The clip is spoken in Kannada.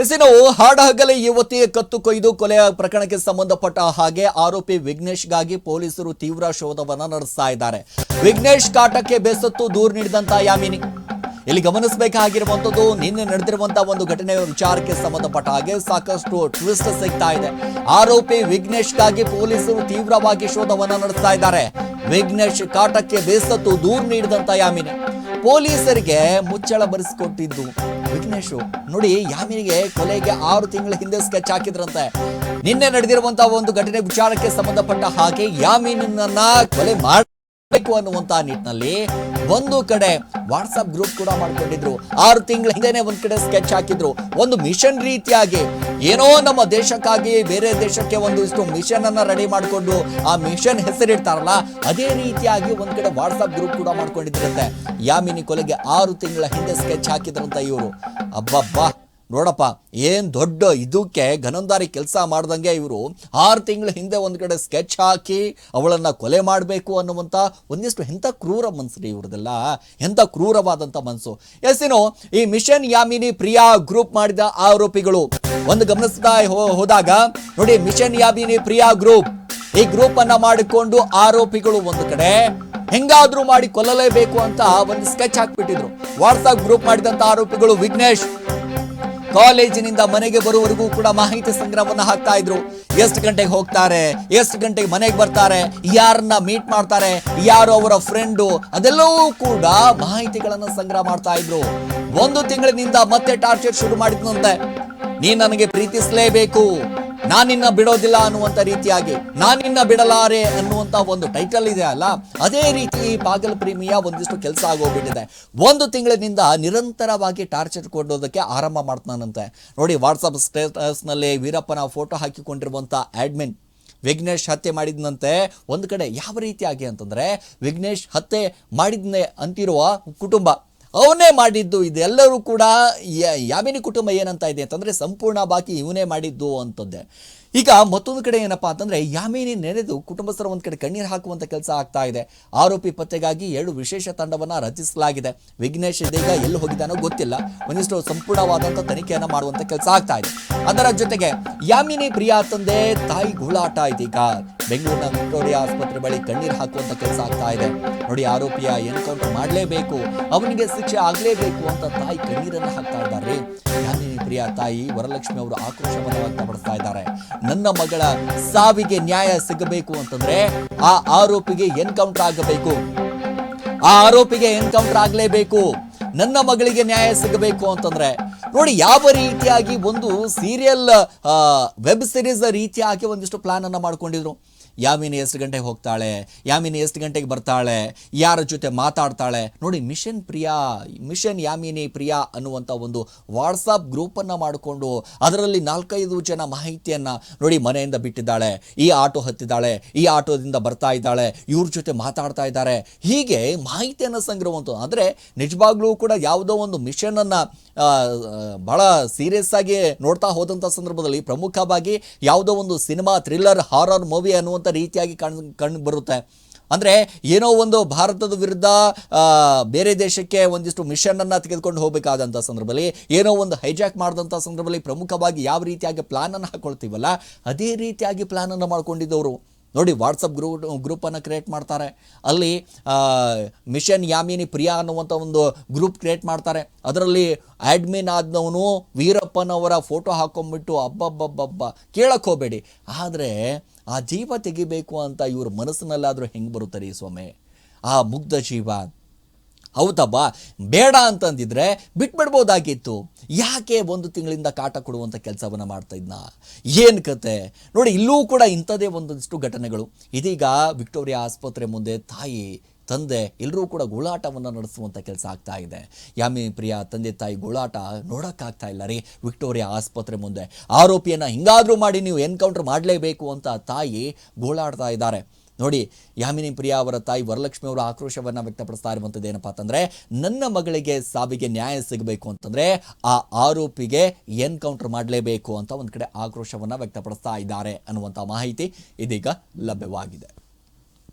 ಎಸಿನು ಹಾಡಹಗಲೇ ಯುವತಿ ಕತ್ತು ಕೊಯ್ದು ಕೊಲೆ ಪ್ರಕರಣಕ್ಕೆ ಸಂಬಂಧಪಟ್ಟ ಹಾಗೆ ಆರೋಪಿ ವಿಘ್ನೇಶ್ಗಾಗಿ ಪೊಲೀಸರು ತೀವ್ರ ಶೋಧವನ್ನ ನಡೆಸ್ತಾ ಇದ್ದಾರೆ. ವಿಘ್ನೇಶ್ ಕಾಟಕ್ಕೆ ಬೇಸತ್ತು ದೂರು ನೀಡಿದಂತ ಯಾಮಿನಿ. ಇಲ್ಲಿ ಗಮನಿಸಬೇಕಾಗಿರುವಂತದ್ದು ನಿನ್ನೆ ನಡೆದಿರುವಂತಹ ಒಂದು ಘಟನೆ ವಿಚಾರಕ್ಕೆ ಸಂಬಂಧಪಟ್ಟ ಹಾಗೆ ಸಾಕಷ್ಟು ಟ್ವಿಸ್ಟ್ ಸಿಗ್ತಾ ಇದೆ. ಆರೋಪಿ ವಿಘ್ನೇಶ್ಗಾಗಿ ಪೊಲೀಸರು ತೀವ್ರವಾಗಿ ಶೋಧವನ್ನ ನಡೆಸ್ತಾ ಇದ್ದಾರೆ. ವಿಘ್ನೇಶ್ ಕಾಟಕ್ಕೆ ಬೇಸತ್ತು ದೂರು ನೀಡಿದಂತ ಯಾಮಿನಿ. ಪೊಲೀಸರಿಗೆ ಮುಚ್ಚಳ ಬರೆಸಿಕೊಟ್ಟಿದ್ದು ವಿಘ್ನೇಶು. ನೋಡಿ ಯಾಮಿನಿಗೆ ಕೊಲೆಗೆ ಆರು ತಿಂಗಳ ಹಿಂದೆ ಸ್ಕೆಚ್ ಹಾಕಿದ್ರಂತೆ. ನಿನ್ನೆ ನಡೆದಿರುವಂತಹ ಒಂದು ಘಟನೆ ವಿಚಾರಕ್ಕೆ ಸಂಬಂಧಪಟ್ಟ ಹಾಗೆ ಯಾಮಿನನ್ನ ಕೊಲೆ ಮಾಡಬೇಕು ಅನ್ನುವಂತಹ ನಿಟ್ಟಿನಲ್ಲಿ ಒಂದು ಕಡೆ ವಾಟ್ಸ್ಆಪ್ ಗ್ರೂಪ್ ಕೂಡ ಮಾಡ್ಕೊಂಡಿದ್ರು. ಆರು ತಿಂಗಳ ಹಿಂದೆನೆ ಒಂದ್ ಕಡೆ ಸ್ಕೆಚ್ ಹಾಕಿದ್ರು. ಒಂದು ಮಿಷನ್ ರೀತಿಯಾಗಿ ಏನೋ ನಮ್ಮ ದೇಶಕ್ಕಾಗಿ, ಬೇರೆ ದೇಶಕ್ಕೆ ಒಂದಿಷ್ಟು ಮಿಷನ್ ಅನ್ನ ರೆಡಿ ಮಾಡಿಕೊಂಡು ಆ ಮಿಷನ್ ಹೆಸರಿಡ್ತಾರಲ್ಲ, ಅದೇ ರೀತಿಯಾಗಿ ಒಂದ್ ಕಡೆ ವಾಟ್ಸಪ್ ಗ್ರೂಪ್ ಕೂಡ ಮಾಡ್ಕೊಂಡಿದ್ರಂತೆ. ಯಾಮಿನಿ ಕೊಲೆಗೆ ಆರು ತಿಂಗಳ ಹಿಂದೆ ಸ್ಕೆಚ್ ಹಾಕಿದ್ರಂತ ಇವರು. ಅಬ್ಬಬ್ಬಾ! ನೋಡಪ್ಪ, ಏನು ದೊಡ್ಡ ಇದಕ್ಕೆ ಘನಂದಾರಿ ಕೆಲಸ ಮಾಡ್ದಂಗೆ ಇವರು ಆರು ತಿಂಗಳ ಹಿಂದೆ ಒಂದು ಕಡೆ ಸ್ಕೆಚ್ ಹಾಕಿ ಅವಳನ್ನು ಕೊಲೆ ಮಾಡಬೇಕು ಅನ್ನುವಂಥ ಒಂದಿಷ್ಟು ಎಂಥ ಕ್ರೂರ ಮನಸ್ಸು ರೀ ಇವ್ರದೆಲ್ಲ, ಎಂಥ ಕ್ರೂರವಾದಂಥ ಮನಸ್ಸು ಎಸ್ಸಿನು ಈ ಮಿಷನ್ ಯಾಮಿನಿ ಪ್ರಿಯಾ ಗ್ರೂಪ್ ಮಾಡಿದ ಆರೋಪಿಗಳು. ಒಂದು ಗಮನಿಸ್ತಾ ಹೋದಾಗ, ನೋಡಿ ಮಿಷನ್ ಯಾಮಿನಿ ಪ್ರಿಯಾ ಗ್ರೂಪ್ ಈ ಗ್ರೂಪ್ ಅನ್ನ ಮಾಡಿಕೊಂಡು ಆರೋಪಿಗಳು ಒಂದು ಕಡೆ ಹೆಂಗಾದ್ರೂ ಮಾಡಿ ಕೊಲ್ಲಲೇಬೇಕು ಅಂತ ಒಂದು ಸ್ಕೆಚ್ ಹಾಕ್ಬಿಟ್ಟಿದ್ರು. ವಾಟ್ಸ್ಆಪ್ ಗ್ರೂಪ್ ಮಾಡಿದಂತ ಆರೋಪಿಗಳು ವಿಘ್ನೇಶ್ ಕಾಲೇಜಿನಿಂದ ಮನೆಗೆ ಬರುವವರೆಗೂ ಕೂಡ ಮಾಹಿತಿ ಸಂಗ್ರಹವನ್ನು ಹಾಕ್ತಾ ಇದ್ರು. ಎಷ್ಟು ಗಂಟೆಗೆ ಹೋಗ್ತಾರೆ, ಎಷ್ಟು ಗಂಟೆಗೆ ಮನೆಗೆ ಬರ್ತಾರೆ, ಯಾರನ್ನ ಮೀಟ್ ಮಾಡ್ತಾರೆ, ಯಾರು ಅವರ ಫ್ರೆಂಡು ಅದೆಲ್ಲವೂ ಕೂಡ ಮಾಹಿತಿಗಳನ್ನು ಸಂಗ್ರಹ ಮಾಡ್ತಾ ಇದ್ರು. ಒಂದು ತಿಂಗಳಿನಿಂದ ಮತ್ತೆ ಟಾರ್ಚರ್ ಶುರು ಮಾಡಿದ್ನಂತೆ. ನೀ ನನಗೆ ಪ್ರೀತಿಸಲೇಬೇಕು. ನಾನಿನ್ನ ಬಿಡೋದಿಲ್ಲ ಅನ್ನುವಂತ ರೀತಿಯಾಗಿ, ನಾನಿನ್ನ ಬಿಡಲಾರೆ ಅನ್ನುವಂತ ಒಂದು ಟೈಟಲ್ ಇದೆ ಅಲ್ಲ, ಅದೇ ರೀತಿ ಪಾಗಲ್ ಪ್ರೇಮಿಯ ಒಂದಿಷ್ಟು ಕೆಲಸ ಆಗೋಗ್ಬಿಟ್ಟಿದೆ. ಒಂದು ತಿಂಗಳಿನಿಂದ ನಿರಂತರವಾಗಿ ಟಾರ್ಚರ್ ಕೊಡೋದಕ್ಕೆ ಆರಂಭ ಮಾಡ್ತಾನಂತೆ. ನೋಡಿ ವಾಟ್ಸಪ್ ಸ್ಟೇಟಸ್ನಲ್ಲಿ ವೀರಪ್ಪನ ಫೋಟೋ ಹಾಕಿಕೊಂಡಿರುವಂಥ ಆಡ್ಮಿನ್ ವಿಘ್ನೇಶ್ ಹತ್ಯೆ ಮಾಡಿದ್ನಂತೆ. ಒಂದು ಕಡೆ ಯಾವ ರೀತಿಯಾಗಿ ಅಂತಂದ್ರೆ, ವಿಘ್ನೇಶ್ ಹತ್ಯೆ ಮಾಡಿದ್ನೆ ಅಂತಿರುವ ಕುಟುಂಬ. ಅವನೇ ಮಾಡಿದ್ದು ಇದೆಲ್ಲರೂ ಕೂಡ ಯಾಮಿನಿ ಕುಟುಂಬ ಏನಂತ ಇದೆ ಅಂತಂದರೆ ಸಂಪೂರ್ಣ ಬಾಕಿ ಇವನೇ ಮಾಡಿದ್ದು ಅಂತದ್ದೆ. ಈಗ ಮತ್ತೊಂದು ಕಡೆ ಏನಪ್ಪಾ ಅಂತಂದ್ರೆ ಯಾಮಿನಿ ನೆನೆದು ಕುಟುಂಬಸ್ಥರ ಒಂದ್ ಕಡೆ ಕಣ್ಣೀರು ಹಾಕುವಂತ ಕೆಲಸ ಆಗ್ತಾ ಇದೆ. ಆರೋಪಿ ಪತ್ತೆಗಾಗಿ ಎರಡು ವಿಶೇಷ ತಂಡವನ್ನ ರಚಿಸಲಾಗಿದೆ. ವಿಘ್ನೇಶ್ ಇದೀಗ ಎಲ್ಲಿ ಹೋಗಿದ್ದಾನೋ ಗೊತ್ತಿಲ್ಲ. ಒಂದಿಷ್ಟು ಸಂಪೂರ್ಣವಾದಂತ ತನಿಖೆಯನ್ನ ಮಾಡುವಂತ ಕೆಲಸ ಆಗ್ತಾ ಇದೆ. ಅದರ ಜೊತೆಗೆ ಯಾಮಿನಿ ಪ್ರಿಯಾ ತಂದೆ ತಾಯಿ ಗೋಳಾಟ ಇದೀಗ. ಬೆಂಗಳೂರಿನ ವಿಕ್ಟೋರಿಯಾ ಆಸ್ಪತ್ರೆ ಬಳಿ ಕಣ್ಣೀರು ಹಾಕುವಂತ ಕೆಲಸ ಆಗ್ತಾ ಇದೆ. ನೋಡಿ ಆರೋಪಿಯ ಎನ್ಕೌಂಟರ್ ಮಾಡಲೇಬೇಕು. ಅವನಿಗೆ ಶಿಕ್ಷೆ ಆಗಲೇಬೇಕು ಅಂತ ತಾಯಿ ಕಣ್ಣೀರನ್ನ ಹಾಕ್ತಾ ಇದ್ದಾರೆ. ಪ್ರಿಯಾ ತಾಯಿ, ವರಲಕ್ಷ್ಮಿ ಅವರು ಆಕ್ರೋಶವನ್ನು ವ್ಯಕ್ತಪಡಿಸ್ತಾ ಇದ್ದಾರೆ. ನನ್ನ ಮಗಳ ಸಾವಿಗೆ ನ್ಯಾಯ ಸಿಗಬೇಕು ಅಂತಂದ್ರೆ ಆ ಆರೋಪಿಗೆ ಎನ್ಕೌಂಟರ್ ಆಗಬೇಕು. ಆ ಆರೋಪಿಗೆ ಎನ್ಕೌಂಟರ್ ಆಗಲೇಬೇಕು. ನನ್ನ ಮಗಳಿಗೆ ನ್ಯಾಯ ಸಿಗಬೇಕು ಅಂತಂದ್ರೆ, ನೋಡಿ ಯಾವ ರೀತಿಯಾಗಿ ಒಂದು ಸೀರಿಯಲ್ ವೆಬ್ ಸೀರೀಸ್ ರೀತಿಯಾಗಿ ಒಂದಿಷ್ಟು ಪ್ಲಾನ್ ಅನ್ನ ಮಾಡ್ಕೊಂಡಿದ್ರು. ಯಾಮಿನಿ ಎಷ್ಟು ಗಂಟೆಗೆ ಹೋಗ್ತಾಳೆ? ಯಾಮಿನಿ ಎಷ್ಟು ಗಂಟೆಗೆ ಬರ್ತಾಳೆ? ಯಾರ ಜೊತೆ ಮಾತಾಡ್ತಾಳೆ? ನೋಡಿ, ಮಿಷನ್ ಪ್ರಿಯಾ, ಮಿಷನ್ ಯಾಮಿನಿ ಪ್ರಿಯಾ ಅನ್ನುವಂಥ ಒಂದು ವಾಟ್ಸಪ್ ಗ್ರೂಪನ್ನು ಮಾಡಿಕೊಂಡು ಅದರಲ್ಲಿ ನಾಲ್ಕೈದು ಜನ ಮಾಹಿತಿಯನ್ನು ನೋಡಿ ಮನೆಯಿಂದ ಬಿಟ್ಟಿದ್ದಾಳೆ. ಈ ಆಟೋ ಹತ್ತಿದ್ದಾಳೆ, ಈ ಆಟೋದಿಂದ ಬರ್ತಾ ಇದ್ದಾಳೆ, ಇವ್ರ ಜೊತೆ ಮಾತಾಡ್ತಾ ಇದ್ದಾರೆ. ಹೀಗೆ ಮಾಹಿತಿಯನ್ನು ಸಂಗ್ರಹವಂತ ಆದರೆ ನಿಜವಾಗ್ಲೂ ಕೂಡ ಯಾವುದೋ ಒಂದು ಮಿಷನನ್ನು ಬಹಳ ಸೀರಿಯಸ್ ಆಗಿ ನೋಡ್ತಾ ಹೋದಂಥ ಸಂದರ್ಭದಲ್ಲಿ ಪ್ರಮುಖವಾಗಿ ಯಾವುದೋ ಒಂದು ಸಿನಿಮಾ ಥ್ರಿಲ್ಲರ್ ಹಾರರ್ ಮೂವಿ ಅನ್ನುವಂಥ ರೀತಿಯಾಗಿ ಕಣ್ ಕಂಡು ಬರುತ್ತೆ. ಅಂದರೆ ಏನೋ ಒಂದು ಭಾರತದ ವಿರುದ್ಧ ಬೇರೆ ದೇಶಕ್ಕೆ ಒಂದಿಷ್ಟು ಮಿಷನನ್ನು ತೆಗೆದುಕೊಂಡು ಹೋಗಬೇಕಾದಂಥ ಸಂದರ್ಭದಲ್ಲಿ, ಏನೋ ಒಂದು ಹೈಜಾಕ್ ಮಾಡಿದಂಥ ಸಂದರ್ಭದಲ್ಲಿ ಪ್ರಮುಖವಾಗಿ ಯಾವ ರೀತಿಯಾಗಿ ಪ್ಲಾನನ್ನು ಹಾಕ್ಕೊಳ್ತೀವಲ್ಲ ಅದೇ ರೀತಿಯಾಗಿ ಪ್ಲಾನನ್ನು ಮಾಡ್ಕೊಂಡಿದ್ದವರು. ನೋಡಿ ವಾಟ್ಸಪ್ ಗ್ರೂಪ್ ಗ್ರೂಪನ್ನು ಕ್ರಿಯೇಟ್ ಮಾಡ್ತಾರೆ. ಅಲ್ಲಿ ಮಿಷನ್ ಯಾಮಿನಿ ಪ್ರಿಯಾ ಅನ್ನುವಂಥ ಒಂದು ಗ್ರೂಪ್ ಕ್ರಿಯೇಟ್ ಮಾಡ್ತಾರೆ. ಅದರಲ್ಲಿ ಆಡ್ಮಿನ್ ಆದವನು ವೀರಪ್ಪನವರ ಫೋಟೋ ಹಾಕೊಂಡ್ಬಿಟ್ಟು, ಅಬ್ಬಬ್ಬಬ್ಬಬ್ಬ ಕೇಳಕ್ಕೆ ಹೋಗಬೇಡಿ. ಆದರೆ ಆ ಜೀವ ತೆಗಿಬೇಕು ಅಂತ ಇವ್ರ ಮನಸ್ಸಿನಲ್ಲಾದರೂ ಹೆಂಗೆ ಬರುತ್ತೆ ರೀ ಸ್ವಾಮಿ? ಆ ಮುಗ್ಧ ಜೀವ. ಹೌದಬ್ಬ ಬೇಡ ಅಂತಂದಿದ್ರೆ ಬಿಟ್ಬಿಡ್ಬೋದಾಗಿತ್ತು. ಯಾಕೆ ಒಂದು ತಿಂಗಳಿಂದ ಕಾಟ ಕೊಡುವಂಥ ಕೆಲಸವನ್ನು ಮಾಡ್ತಾ ಇದ್ನ? ಏನು ಕತೆ? ನೋಡಿ, ಇಲ್ಲೂ ಕೂಡ ಇಂಥದೇ ಒಂದಷ್ಟು ಘಟನೆಗಳು. ಇದೀಗ ವಿಕ್ಟೋರಿಯಾ ಆಸ್ಪತ್ರೆ ಮುಂದೆ ತಾಯಿ ತಂದೆ ಎಲ್ಲರೂ ಕೂಡ ಗೋಳಾಟವನ್ನು ನಡೆಸುವಂಥ ಕೆಲಸ ಆಗ್ತಾ ಇದೆ. ಯಾಮಿ ಪ್ರಿಯಾ, ತಂದೆ ತಾಯಿ ಗೋಳಾಟ ನೋಡೋಕ್ಕಾಗ್ತಾ ಇಲ್ಲ ರೀ. ವಿಕ್ಟೋರಿಯಾ ಆಸ್ಪತ್ರೆ ಮುಂದೆ. ಆರೋಪಿಯನ್ನು ಹಿಂಗಾದರೂ ಮಾಡಿ ನೀವು ಎನ್ಕೌಂಟರ್ ಮಾಡಲೇಬೇಕು ಅಂತ ತಾಯಿ ಗೋಳಾಡ್ತಾ ಇದ್ದಾರೆ. ನೋಡಿ, ಯಾಮಿನಿ ಪ್ರಿಯಾ ಅವರ ತಾಯಿ ವರಲಕ್ಷ್ಮಿ ಅವರು ಆಕ್ರೋಶವನ್ನು ವ್ಯಕ್ತಪಡಿಸ್ತಾ ಇರುವಂಥದ್ದು ಏನಪ್ಪ ಅಂತಂದರೆ, ನನ್ನ ಮಗಳಿಗೆ ಸಾವಿಗೆ ನ್ಯಾಯ ಸಿಗಬೇಕು ಅಂತಂದರೆ, ಆ ಆರೋಪಿಗೆ ಎನ್ಕೌಂಟರ್ ಮಾಡಲೇಬೇಕು ಅಂತ ಒಂದು ಕಡೆ ಆಕ್ರೋಶವನ್ನು ವ್ಯಕ್ತಪಡಿಸ್ತಾ ಇದ್ದಾರೆ ಅನ್ನುವಂಥ ಮಾಹಿತಿ ಇದೀಗ ಲಭ್ಯವಾಗಿದೆ.